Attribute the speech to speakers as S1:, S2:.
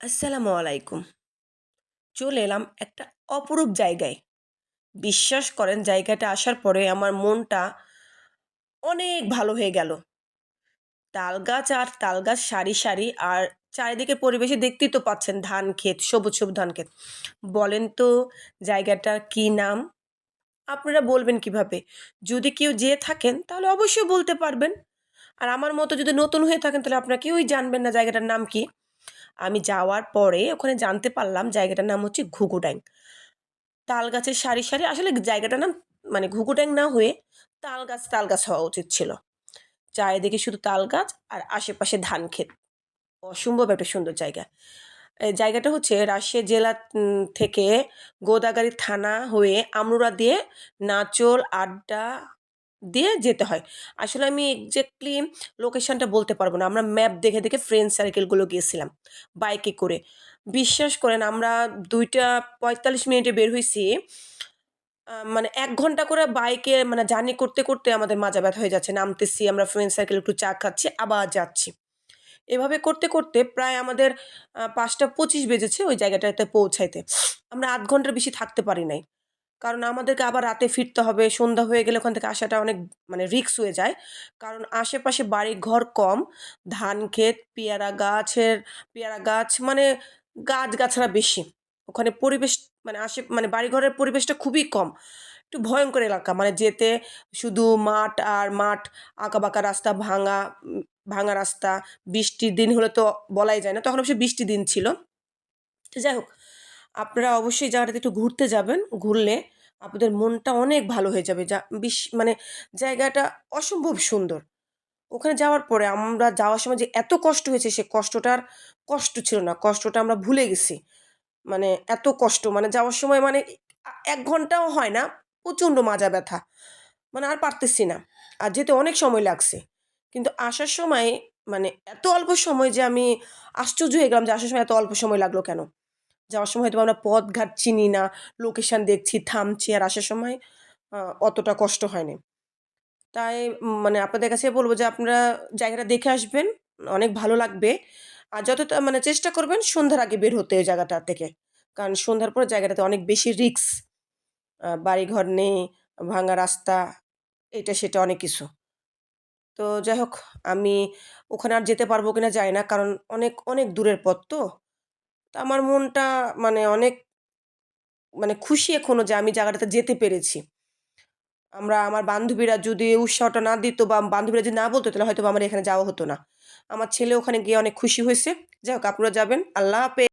S1: আসসালামু আলাইকুম। চলে এলাম একটা অপরূপ জায়গায়। বিশ্বাস করেন, জায়গাটা আসার পরে আমার মনটা অনেক ভালো হয়ে গেল। তাল গাছ আর তাল গাছ সারি সারি আর চারিদিকে পরিবেশে দেখতেই তো পাচ্ছেন ধান ক্ষেত, সবুজ সবুজ ধান ক্ষেত। বলেন তো, জায়গাটার কি নাম? আপনারা বলবেন কীভাবে? যদি কেউ যেয়ে থাকেন, তাহলে অবশ্যই বলতে পারবেন। আর আমার মতো যদি নতুন হয়ে থাকেন, তাহলে আপনারা কেউই জানবেন না জায়গাটার নাম কি। আমি যাওয়ার পরে ওখানে জানতে পারলাম জায়গাটার নাম হচ্ছে ঘুঘুড্যাং। তাল গাছের সারি সারি, আসলে জায়গাটার নাম মানে ঘুঘুড্যাং না হয়ে তাল গাছ তাল গাছ হওয়া উচিত ছিল। চারিদিকে শুধু তাল গাছ আর আশেপাশে ধান ক্ষেত। অসম্ভব একটা সুন্দর জায়গা। জায়গাটা হচ্ছে রাজশাহী জেলা থেকে গোদাগাড়ি থানা হয়ে আমরুরা দিয়ে নাচল, আড্ডা দিয়ে যেতে হয়। আসলে আমি এক্স্যাক্টলি লোকেশনটা বলতে পারব না। আমরা ম্যাপ দেখে দেখে ফ্রেন্ড সার্কেলগুলো গিয়েছিলাম বাইকে করে। বিশ্বাস করেন, আমরা দুইটা পঁয়তাল্লিশ মিনিটে বের হয়েছি মানে এক ঘণ্টা করে বাইকে মানে জার্নি করতে করতে আমাদের মাজা ব্যথা হয়ে যাচ্ছে। নামতেছি, আমরা ফ্রেন্ড সার্কেল একটু চা খাচ্ছি, আবার যাচ্ছি। এভাবে করতে করতে প্রায় আমাদের পাঁচটা পঁচিশ বেজেছে ওই জায়গাটাতে পৌঁছাইতে। আমরা আধ ঘণ্টার বেশি থাকতে পারি নাই। কারণ আমাদেরকে আবার রাতে ফিরতে হবে, সন্ধ্যা হয়ে গেলে ওখান থেকে আসাটা অনেক মানে রিক্স হয়ে যায়। কারণ আশেপাশে বাড়ি ঘর কম, ধান ক্ষেত, পেয়ারা গাছের, পেয়ারা গাছ মানে গাছ গাছড়া বেশি। ওখানে পরিবেশ মানে আশে মানে বাড়িঘরের পরিবেশটা খুবই কম। একটু ভয়ঙ্কর এলাকা মানে যেতে শুধু মাঠ আর মাঠ, আঁকাবাঁকা রাস্তা, ভাঙা ভাঙা রাস্তা, বৃষ্টির দিন হলে তো বলাই যায় না, তখন অবশ্যই বৃষ্টির দিন ছিল। যাই হোক আপনারা অবশ্যই জায়গাটাতে একটু ঘুরতে যাবেন, ঘুরলে আপনাদের মনটা অনেক ভালো হয়ে যাবে। যা বিশ মানে জায়গাটা অসম্ভব সুন্দর। ওখানে যাওয়ার পরে আমরা যাওয়ার সময় যে এত কষ্ট হয়েছে, সে কষ্টটার কষ্ট ছিল না। কষ্টটা আমরা ভুলে গেছি। মানে এত কষ্ট মানে যাওয়ার সময় মানে এক ঘন্টাও হয় না, প্রচণ্ড মাজা ব্যথা। মানে আর পারতেছি না। আর যেতে অনেক সময় লাগছে। কিন্তু আসার সময় মানে এত অল্প সময় যে আমি আশ্চর্য হয়ে গেলাম যে আসার সময় এত অল্প সময় লাগল কেন? যাওয়ার সময় হয়তো আমরা পথ ঘাট চিনি না লোকেশন দেখছি, থামছি আর আসার সময় অতটা কষ্ট হয়নি। তাই মানে আপনাদের কাছে বলব যে আপনারা জায়গাটা দেখে আসবেন, অনেক ভালো লাগবে। আর যতটা মানে চেষ্টা করবেন সন্ধ্যার আগে বের হতে ওই জায়গাটা থেকে। কারণ সন্ধ্যার পর জায়গাটাতে অনেক বেশি রিক্স বাড়িঘর নেই, ভাঙা রাস্তা, এটা সেটা অনেক কিছু। তো যাই হোক, আমি ওখানে আর যেতে পারব কিনা যাই না, কারণ অনেক অনেক দূরের পথ তো। তো আমার মনটা মানে অনেক মানে খুশি এখনও যে আমি জায়গাটাতে যেতে পেরেছি। আমরা আমার বান্ধবীরা যদি উৎসাহটা না দিত বা বান্ধবীরা যদি না বলতো তাহলে হয়তো আমার এখানে যাওয়া হতো না। আমার ছেলে ওখানে গিয়ে অনেক খুশি হয়েছে। যাই হোক আপনারা যাবেন। আল্লাহ হাফেজ।